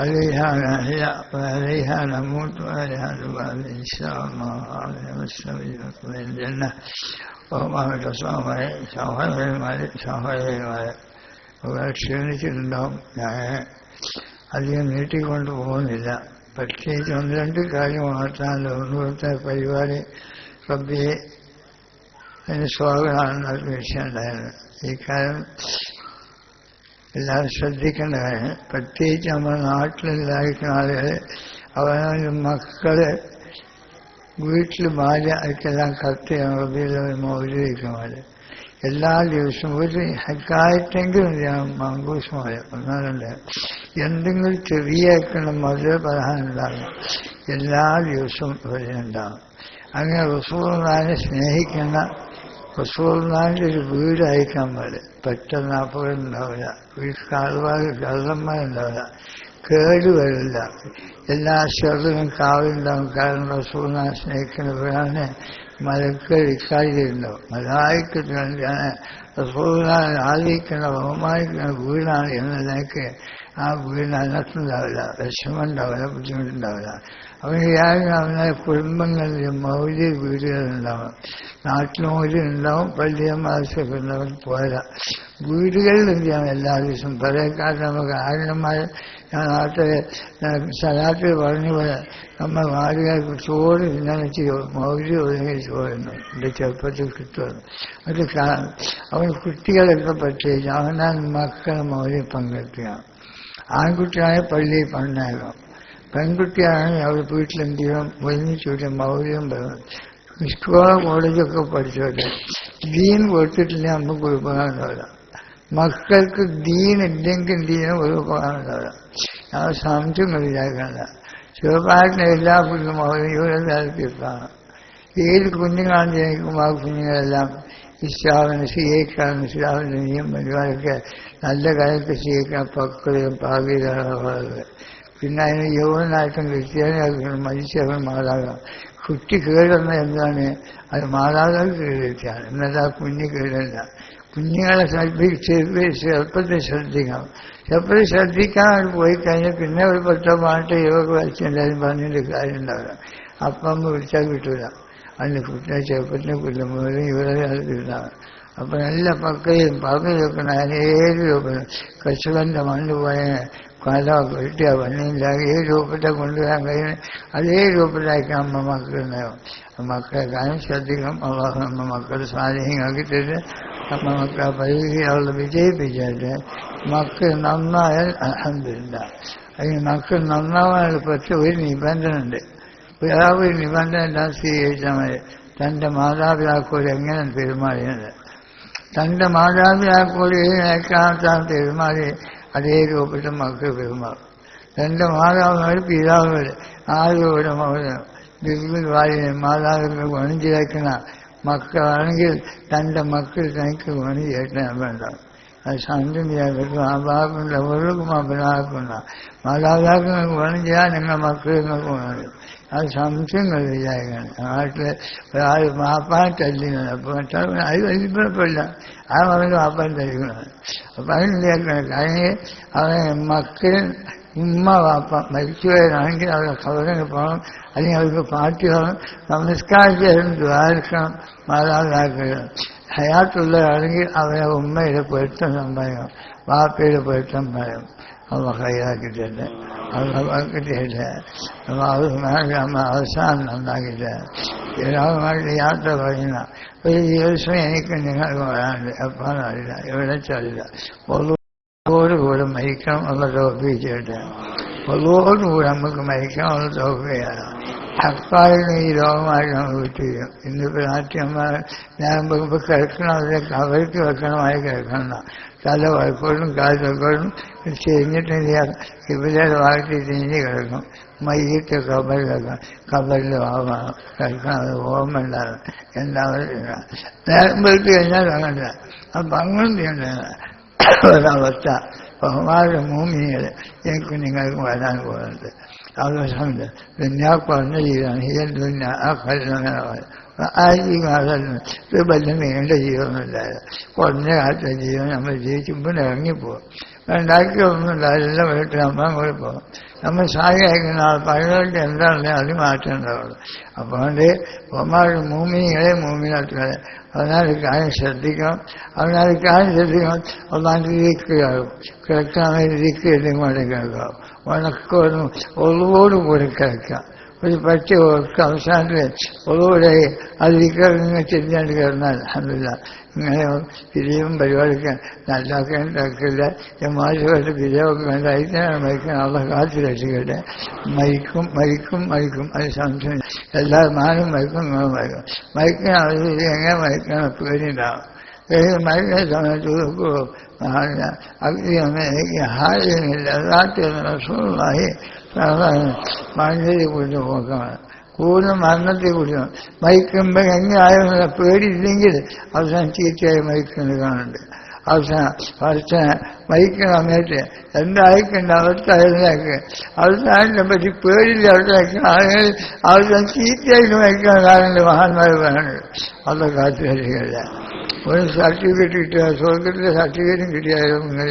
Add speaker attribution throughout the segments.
Speaker 1: عليها نحيا وعليها نموت وعليها نبعث إن شاء الله عليه والسبيل من الجنة وما تصوم ക്ഷീണിച്ചിട്ടുണ്ടാവും ഞാൻ അധികം നീട്ടിക്കൊണ്ട് പോകുന്നില്ല പ്രത്യേകിച്ച് ഒന്ന് രണ്ട് കാര്യം മാത്രമല്ല ഒന്നുകൂടത്തെ പരിപാടി റബ്ബിയെ അതിന് സ്വാഗതമാണെന്നൊരു വിഷയം ഉണ്ടായിരുന്നു ഈ കാര്യം എല്ലാവരും ശ്രദ്ധിക്കേണ്ടതാണ്. പ്രത്യേകിച്ച് നമ്മുടെ നാട്ടിലുണ്ടായിരിക്കുന്ന ആളുകൾ അവരുടെ മക്കൾ വീട്ടിൽ ഭാര്യ അവർക്കെല്ലാം കത്ത് മൗലിക്കുന്നത് എല്ലാ ദിവസവും ഒരു ഹക്കായിട്ടെങ്കിലും ഞാൻ മങ്കൂസമായ ഒന്നാലുണ്ട് എന്തെങ്കിലും ചെറിയ മധുര പ്രധാനം ഉണ്ടാകും എല്ലാ ദിവസവും ഇവിടെ ഉണ്ടാകും അങ്ങനെ റസൂർനാനെ സ്നേഹിക്കുന്ന റസൂർനാൻ്റെ ഒരു വീട് അയക്കാൻ പോലെ പെട്ടെന്ന് അപകടം ഉണ്ടാവില്ല വീട്ടിൽ കാൽവാർ കള്ളന്മാരുണ്ടാവില്ല കേട് വരില്ല എല്ലാ ഷെറിനും കാവുണ്ടാവും കാരണം റസൂർനാൻ സ്നേഹിക്കുന്നവരാണ് മലക്കൾ ഇക്കാര്യമുണ്ടാവും മലായിക്കത്തിനാണ് റസൂർനാൻ ആദരിക്കുന്ന ബഹുമാനിക്കുന്ന വീടാണ് എന്ന നിലയ്ക്ക് ആ വീടിന് അനക്കുണ്ടാവില്ല വിഷമമുണ്ടാവില്ല ബുദ്ധിമുട്ടുണ്ടാവില്ല. അവന് ഞാനും അവനെ കുടുംബങ്ങളിൽ മൗര്യ വീടുകളുണ്ടാവും നാട്ടിൽ മൗര്യ ഉണ്ടാവും പള്ളിയ മാസൊക്കെ പോരാ. വീടുകളിൽ എന്ത് ചെയ്യണം എല്ലാ ദിവസവും? പലക്കാലത്ത് നമുക്ക് ആരണമായ ഞാൻ നാട്ടിലെ സ്ഥലത്തിൽ പറഞ്ഞു പോലെ നമ്മൾ നാടുകാർക്ക് ചോറ് തിന്നാൻ വെച്ച് മൗര്യ ഒതുങ്ങി ചോറുന്നു എന്റെ ചെറുപ്പത്തിൽ കിട്ടുമെന്ന് അത് അവൻ കുട്ടികളൊക്കെ പറ്റി അവനാൽ മക്കളെ മൗര്യം പങ്കെടുക്കുക. ആൺകുട്ടിയായ പള്ളിയിൽ പണ്ടാകാം പെൺകുട്ടിയാണെങ്കിൽ അവർ വീട്ടിലെന്ത് ചെയ്യണം ഒന്നിച്ചൂട്ടി മൗര്യം സ്കൂളോ കോളേജൊക്കെ പഠിച്ചോട്ടെ ദീൻ കൊടുത്തിട്ടില്ല നമുക്ക് ഒരു ഉപകാരം ഉണ്ടാവില്ല മക്കൾക്ക് ദീൻ ഇല്ലെങ്കിൽ ദീന ഒരു ഉപകാരം ഉണ്ടാവില്ല ആ സംശയം വിചാരിക്കണ്ട ചെറുപ്പാട്ടിന് എല്ലാ കുഞ്ഞും മൗര്യം താല്പര്യത്താണ് ഏത് കുഞ്ഞുങ്ങളാണ് ജനിക്കുമ്പോൾ ആ കുഞ്ഞുങ്ങളെല്ലാം ഇസ്ലാമിന് സ്വീകരിക്കണം ഇസ്ലാമിന്റെ നിയമം പരിപാടിയൊക്കെ നല്ല കാര്യമൊക്കെ സ്വീകരിക്കണം പക്വതയും പാകിതാണ് പിന്നെ അതിന് യൗവനായിട്ടും ക്രിസ്ത്യാനിയായിട്ടും മനുഷ്യർ മാതാകാം കുട്ടി കേടുന്ന എന്താണ്? അത് മാതാപിതാക്കൾ കേടുവെച്ചാണ് എന്നാൽ ആ കുഞ്ഞ് കേടല്ല കുഞ്ഞുങ്ങളെ ചെറുപ്പത്തിൽ ശ്രദ്ധിക്കണം. ചെറുപ്പത്തിൽ ശ്രദ്ധിക്കാൻ പോയി കഴിഞ്ഞാൽ പിന്നെ ഒരു പത്തോ പാട്ട് യോഗ വരച്ചെല്ലാവരും പറഞ്ഞിട്ട് കാര്യം ഉണ്ടാവില്ല അപ്പം വിളിച്ചാൽ കിട്ടൂല. அந்த குற்றாட்சியை பற்றி கொஞ்சம் போது இவரே அழுதுட்டாங்க அப்போ நல்ல பக்கம் பகலுக்கு நிறைய கசுவந்த மண்ணு போயேன் காதா போயிட்டு பண்ணியிருந்தாங்க ஏ ரூபத்தை கொண்டு வராங்க. அதே ரூபத்தாக்கி நம்ம மக்கள் மக்களை காமிச்சதுக்கும் அவ்வளோ நம்ம மக்கள் சாதியும் ஆகிட்டு நம்ம மக்களை பதவி அவ்வளோ விஜயிப்பிச்சாரு. மக்கள் நன்னாயால் அலமதுல்லா அது மக்கள் நன்னாவாள் பற்றி ஒரு நிபந்தனை നിബന്ധന ഉണ്ട് വേറെ ഒരു നിബന്ധന എല്ലാം സ്വീകരിച്ചാൽ മതി തൻ്റെ മാതാപിതാക്കളോട് എങ്ങനെ പെരുമാറിയത് തൻ്റെ മാതാപിതാക്കളോട് ഏക്കാത്താൻ പെരുമാറി അതേ രൂപത്തിൽ മക്കൾ പെരുമാറും തൻ്റെ മാതാവിനോട് പിതാവിനോട് ആരോട് മകനും ബിബിൽ വാലിനെ മാതാവിനെ ഗുണം ചേർക്കുന്ന മക്കളാണെങ്കിൽ തൻ്റെ മക്കൾ തനിക്ക് ഗുണം ചേർക്കാൻ വേണ്ട അത് ശാന്തം ചെയ്യാൻ മാതാപിതാക്കളുടെ അവർക്കും അപരാധക്കുന്ന മാതാപിതാക്കൾക്ക് ഗുണം ചെയ്യാൻ നിങ്ങൾ മക്കൾ നിങ്ങൾക്ക് ഗുണം അത് സംശയങ്ങൾ വിചാരിക്കണം നാട്ടിൽ ഒരാൾ മാപ്പാൻ തല്ലുന്നത് അപ്പോൾ മറ്റവൻ അത് വലിയപ്പെടില്ല ആ മകൻ മാപ്പാൻ തല്ലുന്നത് അപ്പം അതിനുണ്ടാക്കണം കാരണം അവനെ മക്കൾ ഉമ്മ വാപ്പ മരിച്ചുപോയതാണെങ്കിൽ അവരുടെ കവറിന് പോകണം അല്ലെങ്കിൽ അവർക്ക് പാർട്ടി വേണം നമസ്കാരം ചെയ്യണം ദ്വാരിക്കണം മാതാപിതാക്കൾ ഹയാത്തുള്ളതാണെങ്കിൽ അവരെ ഉമ്മയുടെ പൊരുത്തം സമ്പാദിക്കണം വാപ്പയുടെ പൊരുത്തം പറയും അള്ള കൈയാക്കിയിട്ടുണ്ട് അള്ളാക്കിയിട്ടില്ല അത് നമ്മ അവസാനം നന്നാക്കിയിട്ട് എല്ലാവരുമായിട്ട് യാത്ര പറയുന്ന ഒരു ദിവസം എനിക്ക് നിങ്ങൾക്ക് വരാണ്ട് അറിയില്ല എവിടെ ചല്ല ഒന്നുകൂടെ മരിക്കണം എന്നുള്ള തോപ്പിച്ചിട്ട് ഒന്നുകൂടെ നമുക്ക് മരിക്കണം എന്നുള്ള തോക്കുകയാണ് ഹക്കാലിന് ഈ രോഗമായിട്ട് നമ്മൾ വിട്ടുകയും ഇന്നിപ്പോൾ നാട്യന്മാർ ഞാൻ കിടക്കണം അതിലേക്ക് അവർക്ക് വെക്കണമായി കിടക്കണം തല വഴക്കോടും കാൽ വഴക്കോടും ചെയ്ഞ്ഞിട്ട് ഇവരുടെ വാഴ്ത്തി തിരിഞ്ഞ് കിടക്കും. മയ്യത്ത് കബറിലൊക്കെ കബറിൽ ആവാം കിടക്കണം. അത് ഓർമ്മ ഉണ്ടാകും നേരം വെളുത്ത് കഴിഞ്ഞാൽ അങ്ങനെ അപ്പം അങ്ങനെ ഒരവസ്ഥ. ബഹുമാന ഭൂമിയിൽ എനിക്ക് നിങ്ങൾക്ക് വരാൻ പോകുന്നുണ്ട്. അവസാനമില്ല ഞാൻ പറഞ്ഞ ജീവിതമാണ്. ഈ ദുന്യ ആ കല്യാണം ആ ജീവിതം ഇത് വലിയ നീണ്ട ജീവനൊന്നുമില്ലായിരുന്നു കുറഞ്ഞ കാലത്തെ ജീവൻ നമ്മൾ ജീവിക്കുമ്പോൾ ഇറങ്ങിപ്പോകും. ഉണ്ടാക്കിയൊന്നുമില്ല എല്ലാം വീട്ടിൽ നമ്മൾ കൂടി പോകും. നമ്മൾ സായിക്കുന്ന ആൾ പഴയവരുടെ എന്താണെന്ന് അത് മാറ്റം ഉണ്ടാവുള്ളൂ. അപ്പോൾ അതുകൊണ്ട് ഒമാരുടെ മൂമിനികളെ മൂമിനാട്ടുകളെ അതിനാൽ കാര്യം ശ്രദ്ധിക്കണം. അതിനാൽ കാര്യം ശ്രദ്ധിക്കണം. ഒന്നാം ഇരിക്കുകയാകും. കിടക്കാൻ ഇരിക്കുക എന്തെങ്കിലും കൂടെ ഉണക്കൊന്നും ഉണക്കൊന്നും ഒളിവോടുകൂടി കിടക്കാം. ഒരു പറ്റി ഓർക്ക് അവസാനത്തിൽ ഒളിവൂടെ അത് ദിക്കിറങ്ങി ചെല്ലാണ്ട് കിടന്നാൽ അല്ല ഇങ്ങനെ പിരിയും പരിപാടിക്ക് നല്ലാക്കേണ്ടില്ല മാറ്റുമായിട്ട് പിരിയൊക്കെ വേണ്ട അതിനാണ് മരിക്കാൻ അവളെ കാത്തു രക്ഷിക്കട്ടെ മരിക്കും മരിക്കും മരിക്കും അത് സംശയം എല്ലാ മാനും മരിക്കും നിങ്ങളും മരിക്കും മരിക്കാൻ ആവശ്യം എങ്ങനെ മരിക്കണം പേടിയുണ്ടാവും മരിക്കുന്ന സമയത്ത് നോക്കുമോ എനിക്ക് ഹാരില്ല റസൂളായി മണ്ണിനെ കുറിച്ച് നോക്കണം കൂടുതൽ മരണത്തെ കുറിച്ച് മയക്കുമ്പോൾ എങ്ങനെയായുള്ള പേടിയില്ലെങ്കിൽ അവസാനം ചീത്തയായി മയക്കുന്നത് കാണുന്നുണ്ട് അവസാനം അവസാന മയക്കുന്ന സമയത്ത് എന്തായിക്കേണ്ട അവസ്ഥ അതിലേക്ക് അവസാനത്തെ പറ്റി പേടിയില്ല അവിടേക്ക് ആളുകൾ അവസാനം ചീത്തയായിട്ട് മയക്കാൻ കാണുന്നുണ്ട് മഹാന്മാർ പറയുന്നത് അത് കാത്തു വരികയില്ല ഒരു സർട്ടിഫിക്കറ്റ് കിട്ടുക സ്വർഗത്തിലെ സർട്ടിഫിക്കറ്റും കിട്ടിയാലും നിങ്ങൾ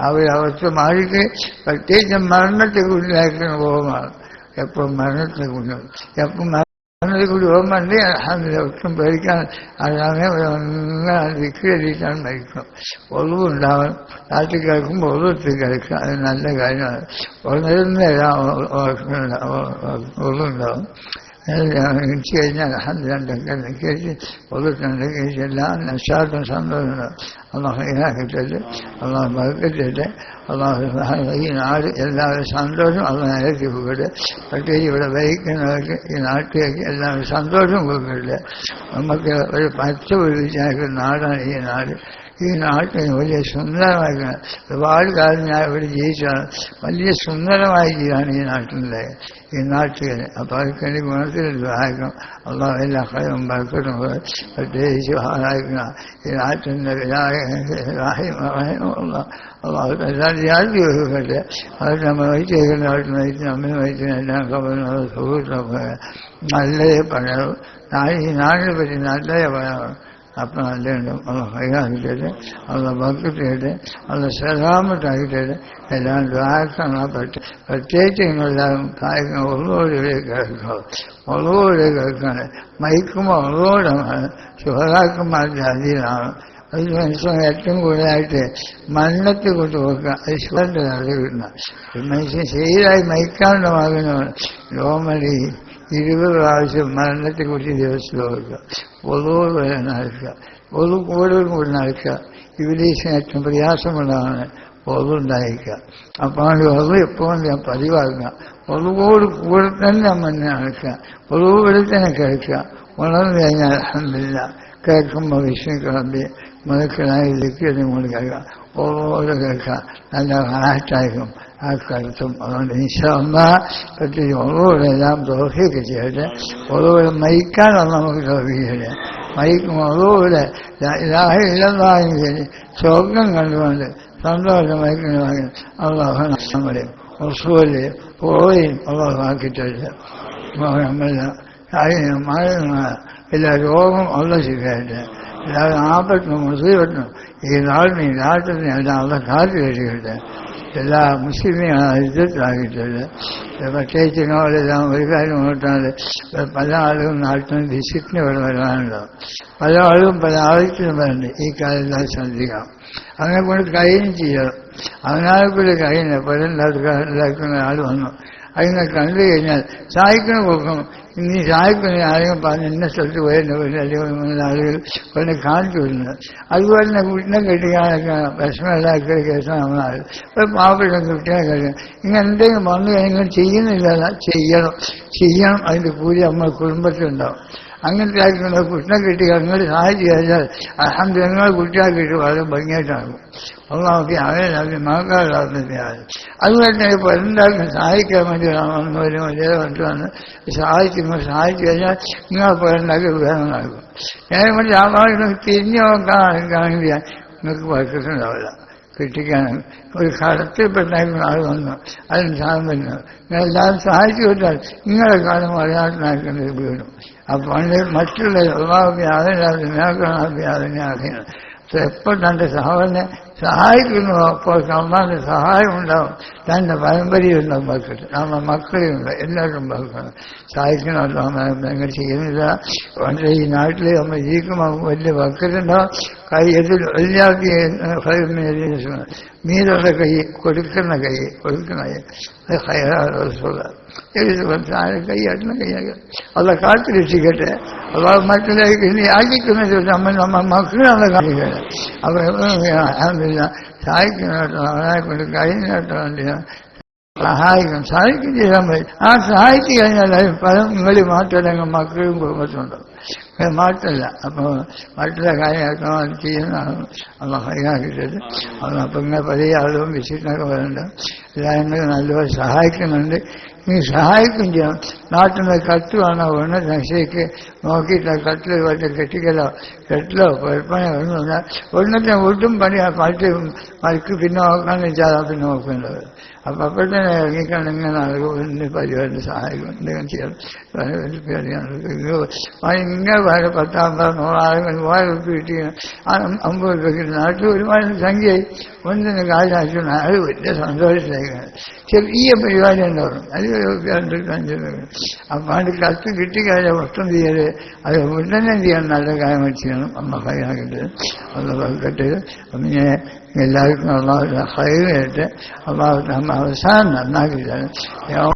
Speaker 1: ആ ഒരു അവസ്ഥ മാറിക്ക് പ്രത്യേകിച്ച് മരണത്തെ കുറിച്ചായിരിക്കുന്ന ബോധമാണ് എപ്പോൾ മരണത്തെ കുറിച്ച് എപ്പം മരണത്തെ കുറിച്ച് ഓർമ്മയുണ്ട് അഹമ്മദില്ല ഒട്ടും പേടിക്കാൻ അതാണ് അങ്ങനെ വിക്രിയിട്ടാണ് മരിക്കും ഒഴിവുണ്ടാവും രാത്രി കേൾക്കുമ്പോൾ ഒളിവെത്തി കേൾക്കുക അത് നല്ല കാര്യമാണ്. ഒളിവുണ്ടാവും എനിക്ക് நிச்சயம் அலமதுல்லாண்ட கேட்டு ஒவ்வொரு எல்லாம் சாதம் சந்தோஷம் அல்லாஹ் இணக்கிட்டது அல்லாஹ் மறுக்கிட்டது அல்லாஹ் நாடு எல்லா சந்தோஷம் அல்லாஹ் இறக்கி கொடுக்குது பட்டு இவ்வளோ வரைக்கும் நாட்டுக்கு எல்லா சந்தோஷம் கொடுக்குறது நமக்கு ஒரு பச்சை ஒரு நாடான நாடு ഈ നാട്ടിൽ വലിയ സുന്ദരമായിരിക്കണം ഒരുപാട് കാലം ഞാൻ ഇവിടെ ജീവിച്ചാണ്. വലിയ സുന്ദരമായ ജീവാണ് ഈ നാട്ടിലെ ഈ നാട്ടിൽ. അപ്പോൾ അതൊക്കെ ഗുണത്തിൽ സഹായിക്കണം. അള്ളാഹ് എല്ലാ കാര്യം ബർക്കട്ടും പ്രത്യേകിച്ച് സഹായിക്കണം ഈ നാട്ടിന്റെ അള്ളാഹു എല്ലാ ജാതി ഒഴുകട്ടെ അത് നമ്മൾ വഹിച്ചേക്കുന്ന നാട്ടിൽ വഹിച്ച് അമ്മ വഹിക്കുന്ന എല്ലാം കവറുന്നത് സുഹൃത്തൊക്കെ നല്ലതേ പറയൂ ഈ നാടിനെ പറ്റി നല്ലതേ പറയണം അപ്പം നല്ലുണ്ടാവും അത് ഹൈറാക്കിയിട്ട് അത് ഭക്തിയിട്ട് അത് സലാമത്താക്കിയിട്ട് എല്ലാം ദ്വാരക്കണം പറ്റും പ്രത്യേകിച്ച് നിങ്ങളെല്ലാവരും കാര്യം ഒന്നുകൂടെ കേൾക്കുക ഒന്നുകൂടെ കേൾക്കാണ് മയക്കുമ്പോൾ ഒന്നുകൂടമാണ് ശുഭരാക്കന്മാരുടെ അധീനമാണ് അത് മനുഷ്യൻ ഏറ്റവും കൂടുതലായിട്ട് മണ്ണത്തെ കൊണ്ട് നോക്കുക അത് ശുഭന്റെ അറിവില്ല മനുഷ്യൻ ശരിയായി മയക്കാണ്ടമാകുന്നവൻ നോമലി ഇരുപത് പ്രാവശ്യം മരണത്തെക്കുറിച്ച് ദിവസം ഓർക്കുക വരെ നടക്കുക. ഒതു കൂടുതൽ കൂടി നടക്കുക. ഇവിടെ ഏറ്റവും പ്രയാസമുള്ളതാണ് ഒതുണ്ടായിരിക്കുക അപ്പോൾ ഒതു എപ്പോഴും ഞാൻ പതിവാക്കുക. ഒതുവോട് കൂടെ തന്നെ മണ്ണിനെ നടക്കുക. ഒതുവിടെ തന്നെ കേൾക്കുക. ഉണർന്നു കഴിഞ്ഞാൽ അഹമില്ല കേൾക്കുമ്പോൾ വിഷ്ണുക്കളമ്പി മുതക്കനായി ലിഖിയത് കൊണ്ട് കേൾക്കുക ഓരോ കേൾക്കുക നല്ല ഹാറ്റായിരിക്കും ആ കരുത്തും അതുകൊണ്ട് നിശാമ്മ പറ്റി ഓരോരെല്ലാം ദോഷയൊക്കെ ചെയ്യട്ടെ ഓരോരെ മയിക്കാനാണ് നമുക്ക് തോന്നിയത് മയിക്കും ഓരോരെ ഇല്ലാതായും ശരി സ്വർഗം കണ്ടുകൊണ്ട് സന്തോഷം മയക്കുന്ന അള്ളാഹു നമ്മളെയും ഉസ്വല് പോയും അള്ളാഹു ആക്കിയിട്ടില്ല നമ്മളെല്ലാം കാര്യം മഴ എല്ലാ രോഗം ഉള്ള ശരിയായിട്ട് എല്ലാവരും ആപത്തിനും മുസീബത്തിനും ഈ നാടിനും ഈ നാട്ടിനും എല്ലാം ഉള്ള കാത്തു കഴിക്കട്ടെ എല്ലാ മുസ്ലിമെയും ഇജ്ജത്താക്കിയിട്ടുണ്ട് പ്രത്യേകിച്ച് ഞങ്ങളെല്ലാം ഒരു കാര്യം നോട്ടാൽ പല ആളുകളും നാട്ടിൽ വിസിറ്റിന് ഇവിടെ വരാനുണ്ടാവും പല ആളുകളും പല ആവശ്യത്തിനും വരണ്ട് ഈ കാലം ശ്രദ്ധിക്കാം അങ്ങനെ കൊണ്ട് കഴിയും ചെയ്യണം അവനാളെ കൂടി കഴിയുന്ന പല ആൾ വന്നു അതിനെ കണ്ടു കഴിഞ്ഞാൽ സഹായിക്കണം പോക്കും. ഇനി സഹായിക്കുന്ന ആരെങ്കിലും പറഞ്ഞ് എന്നെ സ്ഥലത്ത് പോയെന്നെ അല്ലെങ്കിൽ ആളുകൾ കൊണ്ട് കാണിച്ചു വരുന്നത് അതുപോലെ തന്നെ കുട്ടിനെ കെട്ടിക്കാനൊക്കെ വിഷമമില്ലാത്ത കേസാണ് നമ്മളാൾ ഒരു പാവപ്പെട്ട കുട്ടിയെ കെട്ടി ഇങ്ങനെ എന്തെങ്കിലും വന്നു കഴിഞ്ഞാൽ ചെയ്യുന്നില്ല ചെയ്യണം. ചെയ്യണം. അതിന്റെ കൂലി നമ്മുടെ കുടുംബത്തിലുണ്ടാവും. അങ്ങനത്തെ ആയിരിക്കുന്ന കൃഷ്ണ കിട്ടി അങ്ങനെ സഹായിച്ചു കഴിഞ്ഞാൽ അഹമ്മദ് നിങ്ങൾ കുട്ടിയാക്കിയിട്ട് വളരെ ഭംഗിയായിട്ടാകും ഒന്നാമത്തെ അവനെ അവർ മകക്കാരാകുന്നതിനാണ് അതുപോലെ തന്നെ ഇപ്പോൾ എന്തായാലും സഹായിക്കാൻ വേണ്ടി വലിയ വന്ന് സഹായിക്കുമ്പോൾ സഹായിച്ചു കഴിഞ്ഞാൽ നിങ്ങൾ പോലുണ്ടാക്കി വേണം നടക്കും ഞാൻ കൊണ്ട് ഭാഗത്ത് തിരിഞ്ഞു നോക്കാൻ കാണിക്കാൻ നിങ്ങൾക്ക് വർക്കത്തുണ്ടാവില്ല കിട്ടിക്കാനും ഒരു കടത്തിൽപ്പെട്ടേക്കുന്ന ആൾ വന്നു. അതിന് സാധനം വരുന്നു നിങ്ങളെല്ലാവരും സഹായിച്ചു കൊടുത്താൽ നിങ്ങളെ കാലം അറിയാത്തനാക്കുന്നത് അപ്പോൾ പണ്ട് മറ്റുള്ള വ്യാധനാഥ് വ്യാധനാഥിന് എപ്പോൾ തൻ്റെ സഹോദരനെ സഹായിക്കുന്നു അപ്പോൾ അമ്മാന്റെ സഹായം ഉണ്ടാവും തൻ്റെ പരമ്പരയുണ്ടാവും മക്കൾ നമ്മ മക്കളുണ്ട് എല്ലാവരും മക്കളും സഹായിക്കണമല്ലോ ഞങ്ങൾ ചെയ്യുന്നില്ല പണ്ട് ഈ നാട്ടിൽ നമ്മൾ ജീവിക്കുമ്പോൾ വലിയ മക്കളുണ്ടാവും കൈ എതിൽ എല്ലാവർക്കും മീനുള്ള കൈ കൊടുക്കുന്ന കൈ കൊടുക്കുന്ന കൈ അത് ഹൈറാസുള്ള കൈ ആട്ടുന്ന കൈയൊക്കെ അത് കാത്തു രക്ഷിക്കട്ടെ അപ്പൊ മക്കളിലേക്ക് ഇനി ആക്കിക്കുന്നത് നമ്മൾ നമ്മ മക്കളാണ് കാണിക്കട്ടെ അപ്പൊ അഹമില്ല സഹായിക്കുന്നോട്ടോ അവനെ കൊണ്ട് കഴിഞ്ഞോട്ടോ സഹായിക്കും സഹായിക്കും ചെയ്യാൻ പറ്റും ആ സഹായിച്ചു കഴിഞ്ഞാൽ പലം നിങ്ങൾ മാറ്റം മക്കളും കുടുംബത്തിലുണ്ടാവും മാറ്റല്ല അപ്പോൾ മറ്റുള്ള കാര്യങ്ങളൊക്കെ അത് ചെയ്യുന്നതാണ് അന്ന് കൈകാക്കിട്ടത് അത് അപ്പം ഇങ്ങനെ പല ആളും വിസിറ്റിനൊക്കെ വരുന്നുണ്ട് എല്ലാവരും നല്ലപോലെ സഹായിക്കുന്നുണ്ട് നീ സഹായിക്കും ചെയ്യണം നാട്ടിൽ നിന്ന് കത്ത് വേണോ? ഒന്ന് നശയ്ക്ക് നോക്കിയിട്ട് കട്ടിൽ വല്ല കെട്ടിക്കലോ? കെട്ടിലോ? കുഴപ്പമോ ഒന്നുമില്ല ഒന്നത്തെ ഒട്ടും പണി മറ്റ് മറിക്ക് പിന്നെ നോക്കാന്ന് വെച്ചാൽ പിന്നെ നോക്കേണ്ടത് അപ്പം അപ്പോൾ തന്നെ ഇറങ്ങിക്കൊണ്ട് ഇങ്ങനെ നടക്കും പരിപാടി സഹായിക്കും. എന്തെങ്കിലും ചെയ്യണം ഇങ്ങനെ വേറെ പത്താം നൂറായിരം ഒരുപാട് റുപ്യ കിട്ടി അമ്പത് രൂപ കിട്ടി നാട്ടിൽ ഒരുപാട് സംഖ്യയായി. ഒന്നിന് കാശാച്ചു അത് വലിയ സന്തോഷത്തിലേക്കാണ് ചെറിയ പരിപാടി ഉണ്ടാവും അത് അപ്പം അത് കത്ത് കിട്ടിക്കഴിഞ്ഞാൽ ഒട്ടും ചെയ്യരുത് അത് ഉടനെ ചെയ്യണം നല്ല കാര്യം ചെയ്യണം അമ്മ കൈയാക്കിട്ട് ഒന്ന് വെക്കട്ടെ പിന്നെ എല്ലാവർക്കും അള്ളാഹു ഹൈവേറ്റ് അള്ളാഹു അമ്മ അവസാനം നന്നാക്കി തരണം